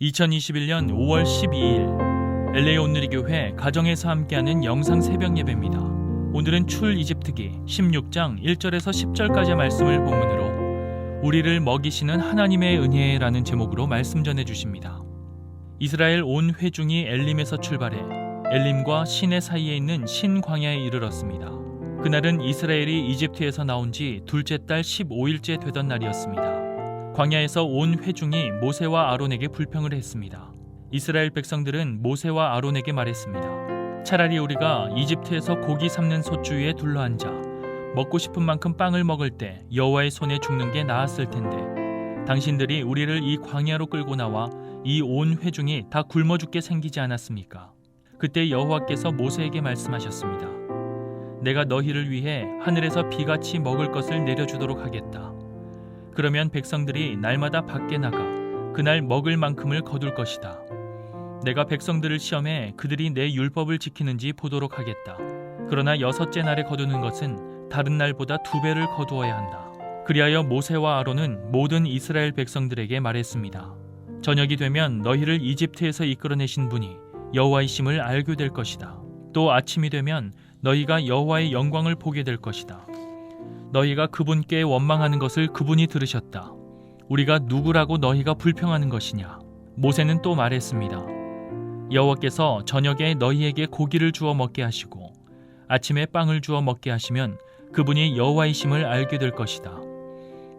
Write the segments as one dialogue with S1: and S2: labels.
S1: 2021년 5월 12일 LA 온누리교회 가정에서 함께하는 영상 새벽 예배입니다. 오늘은 출 이집트기 16장 1절에서 10절까지의 말씀을 본문으로 우리를 먹이시는 하나님의 은혜라는 제목으로 말씀 전해 주십니다. 이스라엘 온 회중이 엘림에서 출발해 엘림과 시내 사이에 있는 신광야에 이르렀습니다. 그날은 이스라엘이 이집트에서 나온 지 둘째 달 15일째 되던 날이었습니다. 광야에서 온 회중이 모세와 아론에게 불평을 했습니다. 이스라엘 백성들은 모세와 아론에게 말했습니다. 차라리 우리가 이집트에서 고기 삶는 솥주 위에 둘러앉아 먹고 싶은 만큼 빵을 먹을 때 여호와의 손에 죽는 게 나았을 텐데 당신들이 우리를 이 광야로 끌고 나와 이 온 회중이 다 굶어 죽게 생기지 않았습니까? 그때 여호와께서 모세에게 말씀하셨습니다. 내가 너희를 위해 하늘에서 비같이 먹을 것을 내려주도록 하겠다. 그러면 백성들이 날마다 밖에 나가 그날 먹을 만큼을 거둘 것이다. 내가 백성들을 시험해 그들이 내 율법을 지키는지 보도록 하겠다. 그러나 여섯째 날에 거두는 것은 다른 날보다 두 배를 거두어야 한다. 그리하여 모세와 아론은 모든 이스라엘 백성들에게 말했습니다. 저녁이 되면 너희를 이집트에서 이끌어내신 분이 여호와이심을 알게 될 것이다. 또 아침이 되면 너희가 여호와의 영광을 보게 될 것이다. 너희가 그분께 원망하는 것을 그분이 들으셨다. 우리가 누구라고 너희가 불평하는 것이냐? 모세는 또 말했습니다. 여호와께서 저녁에 너희에게 고기를 주어 먹게 하시고 아침에 빵을 주어 먹게 하시면 그분이 여호와이심을 알게 될 것이다.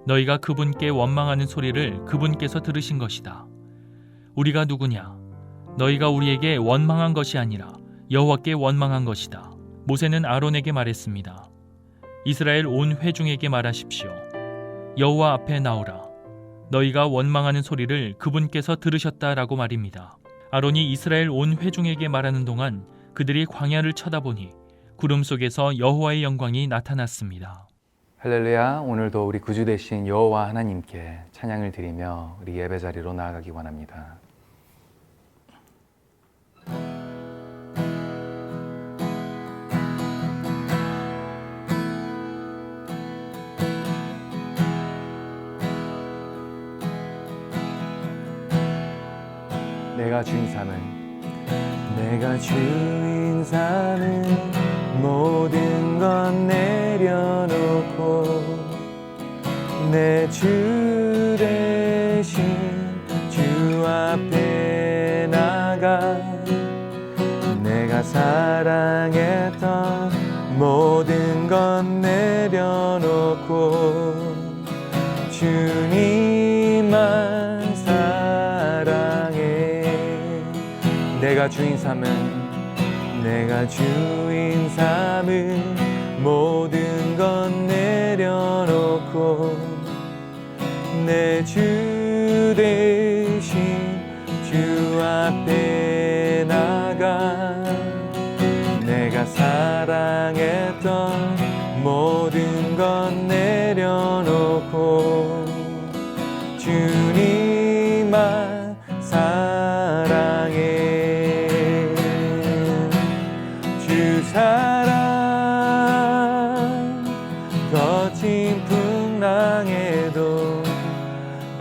S1: 너희가 그분께 원망하는 소리를 그분께서 들으신 것이다. 우리가 누구냐? 너희가 우리에게 원망한 것이 아니라 여호와께 원망한 것이다. 모세는 아론에게 말했습니다. 이스라엘 온 회중에게 말하십시오. 여호와 앞에 나오라. 너희가 원망하는 소리를 그분께서 들으셨다라고 말입니다. 아론이 이스라엘 온 회중에게 말하는 동안 그들이 광야를 쳐다보니 구름 속에서 여호와의 영광이 나타났습니다.
S2: 할렐루야 오늘도 우리 구주 되신 여호와 하나님께 찬양을 드리며 우리 예배 자리로 나아가기 원합니다. 내가 주인 삼은 내가 주인 삼은 모든 건 내려놓고 내 주 대신 주 앞에 나가 내가 사랑했던 모든 건 내려놓고 주님 내가 주인 삼은 내가 주인 삼은 모든 건 내려놓고 내주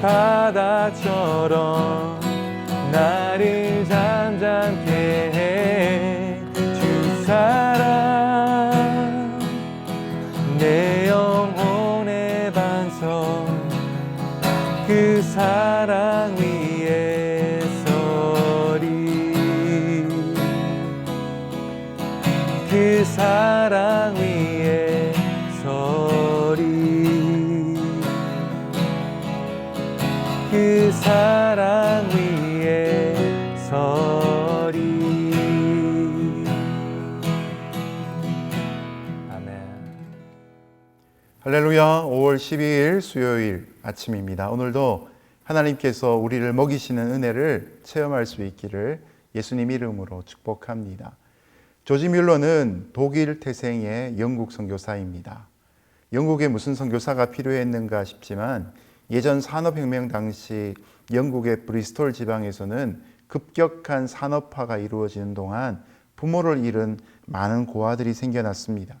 S2: 바다처럼 나를 잠잠케 해
S3: 할렐루야 5월 12일 수요일 아침입니다. 오늘도 하나님께서 우리를 먹이시는 은혜를 체험할 수 있기를 예수님 이름으로 축복합니다. 조지 뮬러는 독일 태생의 영국 선교사입니다. 영국에 무슨 선교사가 필요했는가 싶지만 예전 산업혁명 당시 영국의 브리스톨 지방에서는 급격한 산업화가 이루어지는 동안 부모를 잃은 많은 고아들이 생겨났습니다.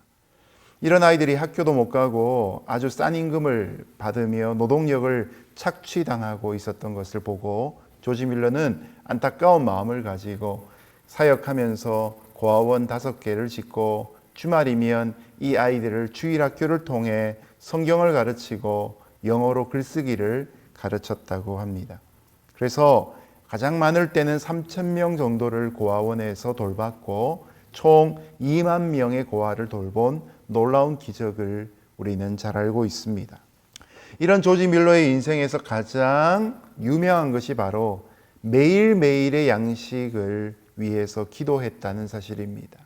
S3: 이런 아이들이 학교도 못 가고 아주 싼 임금을 받으며 노동력을 착취당하고 있었던 것을 보고 조지 밀러는 안타까운 마음을 가지고 사역하면서 고아원 다섯 개를 짓고 주말이면 이 아이들을 주일 학교를 통해 성경을 가르치고 영어로 글쓰기를 가르쳤다고 합니다. 그래서 가장 많을 때는 3천 명 정도를 고아원에서 돌봤고 총 2만 명의 고아를 돌본 놀라운 기적을 우리는 잘 알고 있습니다. 이런 조지 밀러의 인생에서 가장 유명한 것이 바로 매일매일의 양식을 위해서 기도했다는 사실입니다.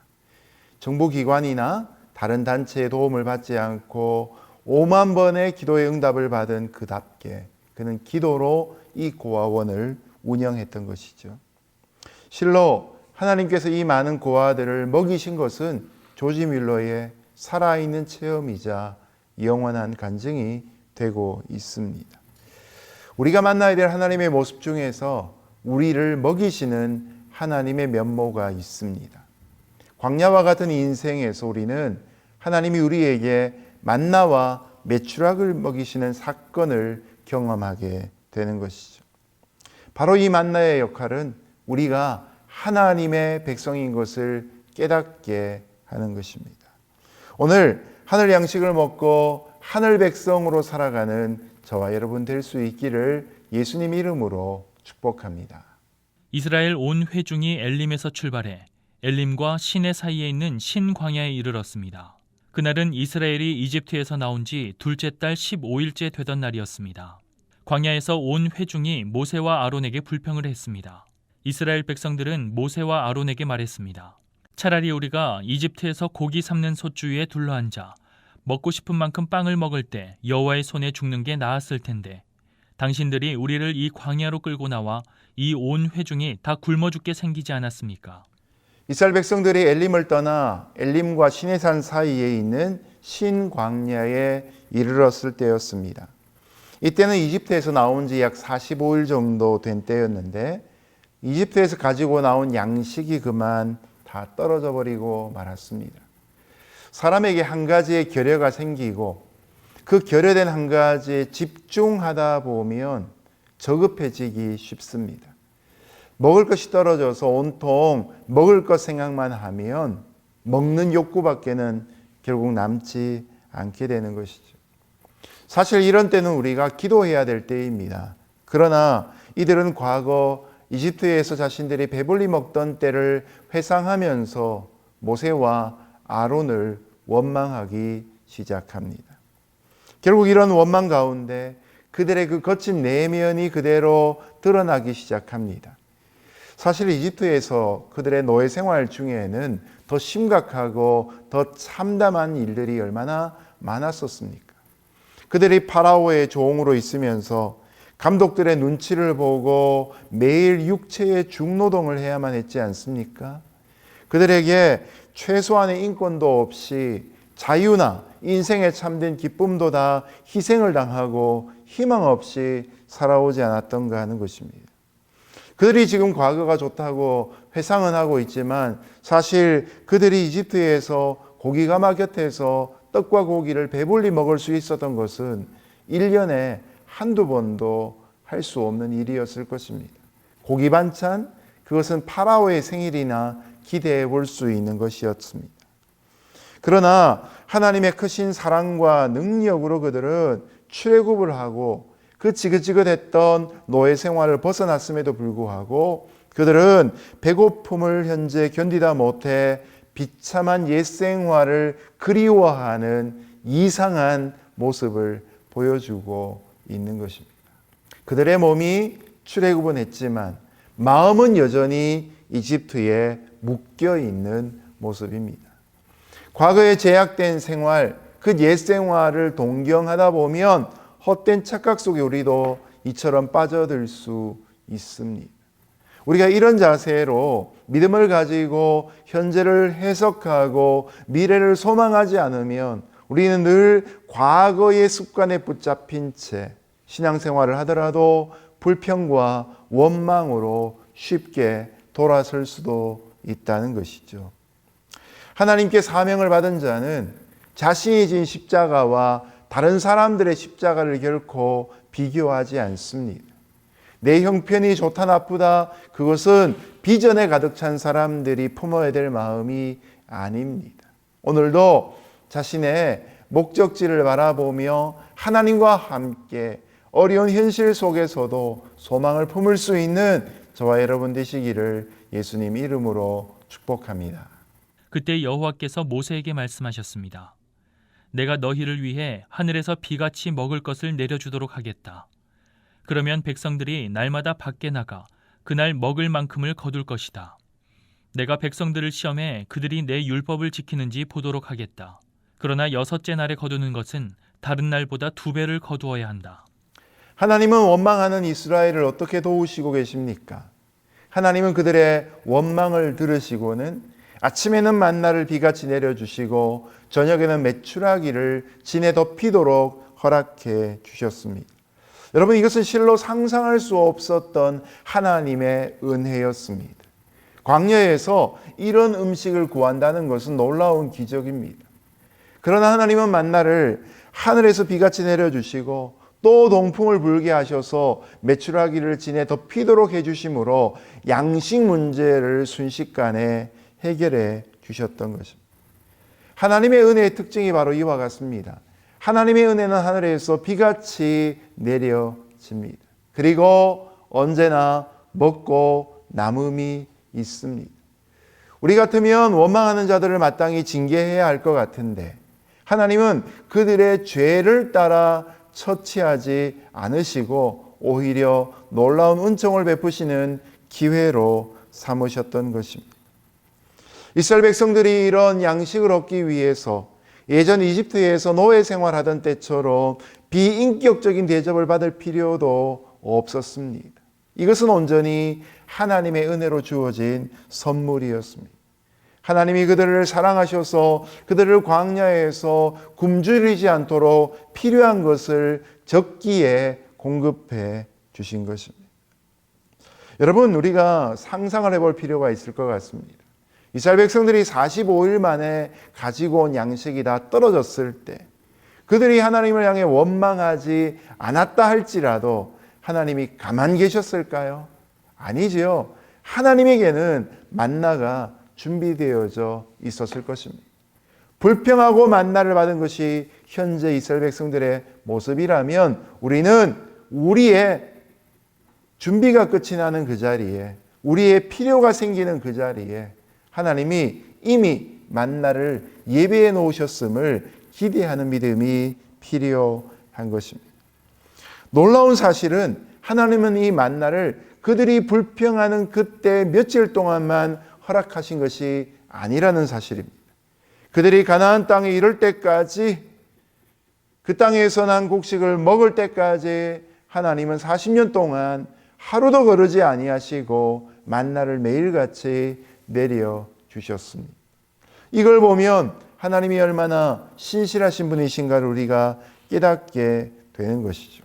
S3: 정부기관이나 다른 단체의 도움을 받지 않고 5만 번의 기도의 응답을 받은 그답게 그는 기도로 이 고아원을 운영했던 것이죠. 실로 하나님께서 이 많은 고아들을 먹이신 것은 조지 밀러의 살아있는 체험이자 영원한 간증이 되고 있습니다. 우리가 만나야 될 하나님의 모습 중에서 우리를 먹이시는 하나님의 면모가 있습니다. 광야와 같은 인생에서 우리는 하나님이 우리에게 만나와 메추락을 먹이시는 사건을 경험하게 되는 것이죠. 바로 이 만나의 역할은 우리가 하나님의 백성인 것을 깨닫게 하는 것입니다. 오늘 하늘 양식을 먹고 하늘 백성으로 살아가는 저와 여러분 될 수 있기를 예수님 이름으로 축복합니다.
S1: 이스라엘 온 회중이 엘림에서 출발해 엘림과 시내 사이에 있는 신광야에 이르렀습니다. 그날은 이스라엘이 이집트에서 나온 지 둘째 달 15일째 되던 날이었습니다. 광야에서 온 회중이 모세와 아론에게 불평을 했습니다. 이스라엘 백성들은 모세와 아론에게 말했습니다. 차라리 우리가 이집트에서 고기 삶는 솥 주위에 둘러앉아 먹고 싶은 만큼 빵을 먹을 때 여호와의 손에 죽는 게 나았을 텐데 당신들이 우리를 이 광야로 끌고 나와 이 온 회중이 다 굶어 죽게 생기지 않았습니까?
S3: 이스라엘 백성들이 엘림을 떠나 엘림과 시내산 사이에 있는 신광야에 이르렀을 때였습니다. 이때는 이집트에서 나온 지 약 45일 정도 된 때였는데 이집트에서 가지고 나온 양식이 그만 다 떨어져 버리고 말았습니다. 사람에게 한 가지의 결여가 생기고 그 결여된 한 가지에 집중하다 보면 저급해지기 쉽습니다. 먹을 것이 떨어져서 온통 먹을 것 생각만 하면 먹는 욕구밖에는 결국 남지 않게 되는 것이죠. 사실 이런 때는 우리가 기도해야 될 때입니다. 그러나 이들은 과거 이집트에서 자신들이 배불리 먹던 때를 회상하면서 모세와 아론을 원망하기 시작합니다. 결국 이런 원망 가운데 그들의 그 거친 내면이 그대로 드러나기 시작합니다. 사실 이집트에서 그들의 노예 생활 중에는 더 심각하고 더 참담한 일들이 얼마나 많았었습니까? 그들이 파라오의 종으로 있으면서 감독들의 눈치를 보고 매일 육체의 중노동을 해야만 했지 않습니까? 그들에게 최소한의 인권도 없이 자유나 인생에 참된 기쁨도 다 희생을 당하고 희망 없이 살아오지 않았던가 하는 것입니다. 그들이 지금 과거가 좋다고 회상은 하고 있지만 사실 그들이 이집트에서 고기가 막곁에서 떡과 고기를 배불리 먹을 수 있었던 것은 1년에 한두 번도 할 수 없는 일이었을 것입니다. 고기 반찬, 그것은 파라오의 생일이나 기대해 볼 수 있는 것이었습니다. 그러나 하나님의 크신 사랑과 능력으로 그들은 출애굽을 하고 그 지긋지긋했던 노예 생활을 벗어났음에도 불구하고 그들은 배고픔을 현재 견디다 못해 비참한 옛 생활을 그리워하는 이상한 모습을 보여주고 있는 것입니다. 그들의 몸이 출애굽은 했지만 마음은 여전히 이집트에 묶여 있는 모습입니다. 과거에 제약된 생활, 그 옛 생활을 동경하다 보면 헛된 착각 속에 우리도 이처럼 빠져들 수 있습니다. 우리가 이런 자세로 믿음을 가지고 현재를 해석하고 미래를 소망하지 않으면 우리는 늘 과거의 습관에 붙잡힌 채 신앙생활을 하더라도 불평과 원망으로 쉽게 돌아설 수도 있다는 것이죠. 하나님께 사명을 받은 자는 자신이 진 십자가와 다른 사람들의 십자가를 결코 비교하지 않습니다. 내 형편이 좋다 나쁘다 그것은 비전에 가득 찬 사람들이 품어야 될 마음이 아닙니다. 오늘도 자신의 목적지를 바라보며 하나님과 함께 어려운 현실 속에서도 소망을 품을 수 있는 저와 여러분 되시기를 예수님 이름으로 축복합니다.
S1: 그때 여호와께서 모세에게 말씀하셨습니다. 내가 너희를 위해 하늘에서 비같이 먹을 것을 내려주도록 하겠다. 그러면 백성들이 날마다 밖에 나가 그날 먹을 만큼을 거둘 것이다. 내가 백성들을 시험해 그들이 내 율법을 지키는지 보도록 하겠다. 그러나 여섯째 날에 거두는 것은 다른 날보다 두 배를 거두어야 한다.
S3: 하나님은 원망하는 이스라엘을 어떻게 도우시고 계십니까? 하나님은 그들의 원망을 들으시고는 아침에는 만나를 비같이 내려주시고 저녁에는 메추라기를 진에 덮이도록 허락해 주셨습니다. 여러분 이것은 실로 상상할 수 없었던 하나님의 은혜였습니다. 광야에서 이런 음식을 구한다는 것은 놀라운 기적입니다. 그러나 하나님은 만나를 하늘에서 비같이 내려주시고 또 동풍을 불게 하셔서 메추라기를 진에 덮이도록 해주심으로 양식 문제를 순식간에 해결해 주셨던 것입니다. 하나님의 은혜의 특징이 바로 이와 같습니다. 하나님의 은혜는 하늘에서 비같이 내려집니다. 그리고 언제나 먹고 남음이 있습니다. 우리 같으면 원망하는 자들을 마땅히 징계해야 할 것 같은데 하나님은 그들의 죄를 따라 처치하지 않으시고 오히려 놀라운 은총을 베푸시는 기회로 삼으셨던 것입니다. 이스라엘 백성들이 이런 양식을 얻기 위해서 예전 이집트에서 노예 생활하던 때처럼 비인격적인 대접을 받을 필요도 없었습니다. 이것은 온전히 하나님의 은혜로 주어진 선물이었습니다. 하나님이 그들을 사랑하셔서 그들을 광야에서 굶주리지 않도록 필요한 것을 적기에 공급해 주신 것입니다. 여러분, 우리가 상상을 해볼 필요가 있을 것 같습니다. 이스라엘 백성들이 45일 만에 가지고 온 양식이 다 떨어졌을 때 그들이 하나님을 향해 원망하지 않았다 할지라도 하나님이 가만 계셨을까요? 아니지요. 하나님에게는 만나가 준비되어져 있었을 것입니다. 불평하고 만나를 받은 것이 현재 이스라엘 백성들의 모습이라면 우리는 우리의 준비가 끝이 나는 그 자리에 우리의 필요가 생기는 그 자리에 하나님이 이미 만나를 예배해 놓으셨음을 기대하는 믿음이 필요한 것입니다. 놀라운 사실은 하나님은 이 만나를 그들이 불평하는 그때 며칠 동안만 허락하신 것이 아니라는 사실입니다. 그들이 가나안 땅에 이를 때까지 그 땅에서 난 곡식을 먹을 때까지 하나님은 40년 동안 하루도 거르지 아니하시고 만나를 매일같이 내려 주셨습니다. 이걸 보면 하나님이 얼마나 신실하신 분이신가를 우리가 깨닫게 되는 것이죠.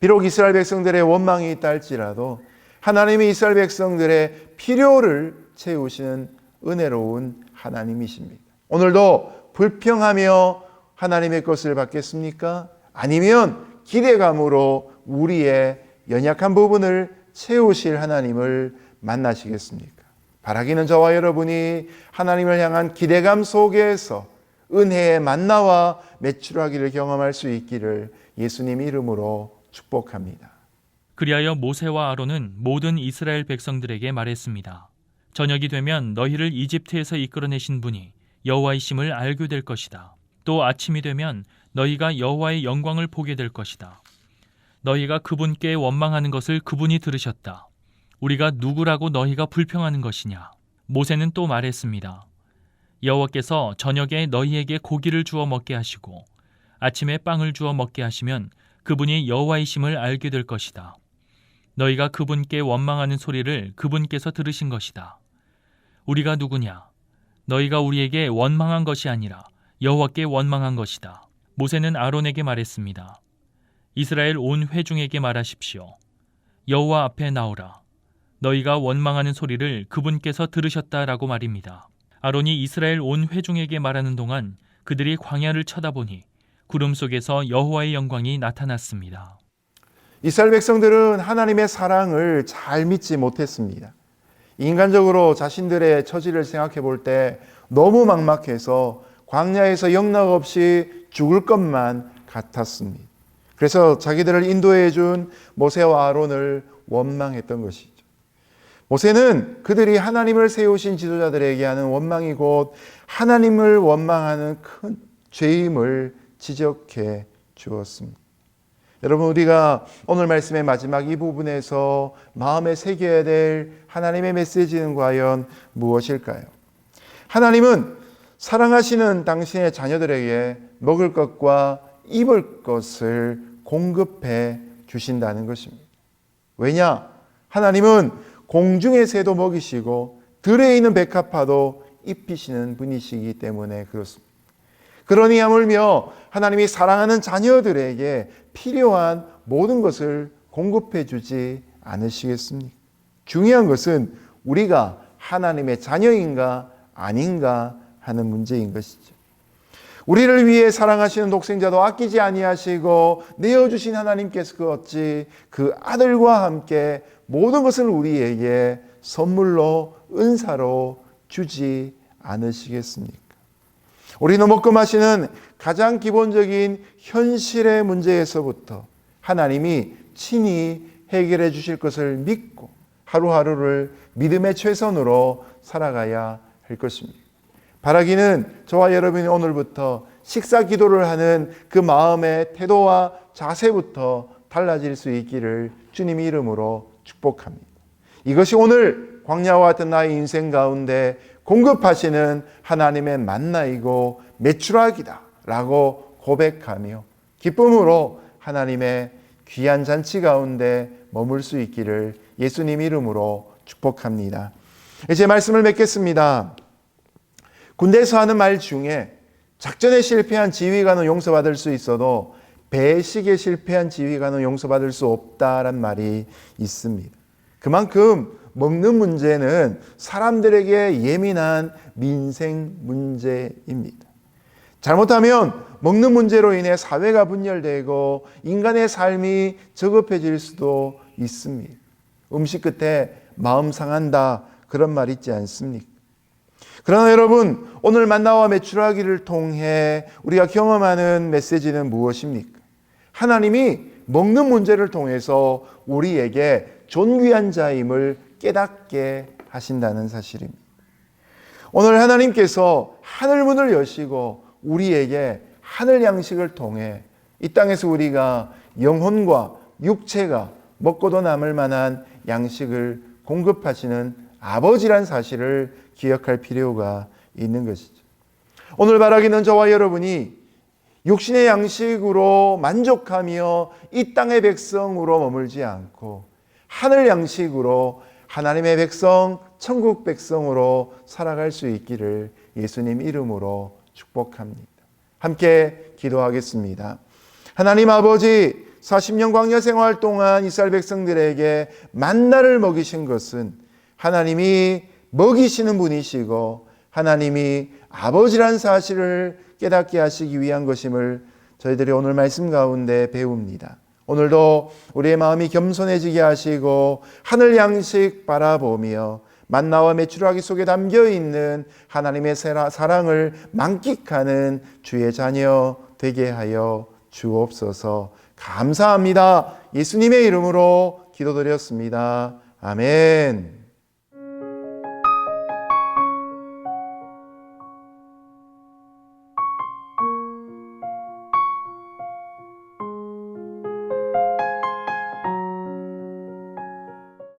S3: 비록 이스라엘 백성들의 원망이 있다 할지라도 하나님이 이스라엘 백성들의 필요를 채우시는 은혜로운 하나님이십니다. 오늘도 불평하며 하나님의 것을 받겠습니까? 아니면 기대감으로 우리의 연약한 부분을 채우실 하나님을 만나시겠습니까? 바라기는 저와 여러분이 하나님을 향한 기대감 속에서 은혜의 만나와 매출하기를 경험할 수 있기를 예수님 이름으로 축복합니다.
S1: 그리하여 모세와 아론은 모든 이스라엘 백성들에게 말했습니다. 저녁이 되면 너희를 이집트에서 이끌어내신 분이 여호와이심을 알게 될 것이다. 또 아침이 되면 너희가 여호와의 영광을 보게 될 것이다. 너희가 그분께 원망하는 것을 그분이 들으셨다. 우리가 누구라고 너희가 불평하는 것이냐? 모세는 또 말했습니다. 여호와께서 저녁에 너희에게 고기를 주어 먹게 하시고 아침에 빵을 주어 먹게 하시면 그분이 여호와이심을 알게 될 것이다. 너희가 그분께 원망하는 소리를 그분께서 들으신 것이다. 우리가 누구냐? 너희가 우리에게 원망한 것이 아니라 여호와께 원망한 것이다. 모세는 아론에게 말했습니다. 이스라엘 온 회중에게 말하십시오. 여호와 앞에 나오라. 너희가 원망하는 소리를 그분께서 들으셨다라고 말입니다. 아론이 이스라엘 온 회중에게 말하는 동안 그들이 광야를 쳐다보니 구름 속에서 여호와의 영광이 나타났습니다.
S3: 이스라엘 백성들은 하나님의 사랑을 잘 믿지 못했습니다. 인간적으로 자신들의 처지를 생각해 볼 때 너무 막막해서 광야에서 영락 없이 죽을 것만 같았습니다. 그래서 자기들을 인도해 준 모세와 아론을 원망했던 것이죠. 모세는 그들이 하나님을 세우신 지도자들에게 하는 원망이 곧 하나님을 원망하는 큰 죄임을 지적해 주었습니다. 여러분 우리가 오늘 말씀의 마지막 이 부분에서 마음에 새겨야 될 하나님의 메시지는 과연 무엇일까요? 하나님은 사랑하시는 당신의 자녀들에게 먹을 것과 입을 것을 공급해 주신다는 것입니다. 왜냐? 하나님은 공중의 새도 먹이시고 들에 있는 백합화도 입히시는 분이시기 때문에 그렇습니다. 그러니 하물며 하나님이 사랑하는 자녀들에게 필요한 모든 것을 공급해 주지 않으시겠습니까? 중요한 것은 우리가 하나님의 자녀인가 아닌가 하는 문제인 것이죠. 우리를 위해 사랑하시는 독생자도 아끼지 아니하시고 내어 주신 하나님께서 그 어찌 그 아들과 함께 모든 것을 우리에게 선물로 은사로 주지 않으시겠습니까? 우리는 먹고 마시는 가장 기본적인 현실의 문제에서부터 하나님이 친히 해결해 주실 것을 믿고 하루하루를 믿음의 최선으로 살아가야 할 것입니다. 바라기는 저와 여러분이 오늘부터 식사 기도를 하는 그 마음의 태도와 자세부터 달라질 수 있기를 주님 이름으로 축복합니다. 이것이 오늘 광야와 같은 나의 인생 가운데 공급하시는 하나님의 만나이고 매출하기다 라고 고백하며 기쁨으로 하나님의 귀한 잔치 가운데 머물 수 있기를 예수님 이름으로 축복합니다. 이제 말씀을 맺겠습니다. 군대에서 하는 말 중에 작전에 실패한 지휘관은 용서받을 수 있어도 배식에 실패한 지휘관은 용서받을 수 없다란 말이 있습니다. 그만큼 먹는 문제는 사람들에게 예민한 민생 문제입니다. 잘못하면 먹는 문제로 인해 사회가 분열되고 인간의 삶이 저급해질 수도 있습니다. 음식 끝에 마음 상한다 그런 말 있지 않습니까? 그러나 여러분 오늘 만나와 매출하기를 통해 우리가 경험하는 메시지는 무엇입니까? 하나님이 먹는 문제를 통해서 우리에게 존귀한 자임을 깨닫게 하신다는 사실입니다. 오늘 하나님께서 하늘 문을 여시고 우리에게 하늘 양식을 통해 이 땅에서 우리가 영혼과 육체가 먹고도 남을 만한 양식을 공급하시는 아버지란 사실을 기억할 필요가 있는 것이죠. 오늘 바라기는 저와 여러분이 육신의 양식으로 만족하며 이 땅의 백성으로 머물지 않고 하늘 양식으로 하나님의 백성, 천국 백성으로 살아갈 수 있기를 예수님 이름으로 축복합니다. 함께 기도하겠습니다. 하나님 아버지, 40년 광야 생활 동안 이스라엘 백성들에게 만나를 먹이신 것은 하나님이 먹이시는 분이시고 하나님이 아버지란 사실을 깨닫게 하시기 위한 것임을 저희들이 오늘 말씀 가운데 배웁니다. 오늘도 우리의 마음이 겸손해지게 하시고 하늘 양식 바라보며 만나와 메추라기 속에 담겨 있는 하나님의 사랑을 만끽하는 주의 자녀 되게 하여 주옵소서. 감사합니다. 예수님의 이름으로 기도드렸습니다. 아멘.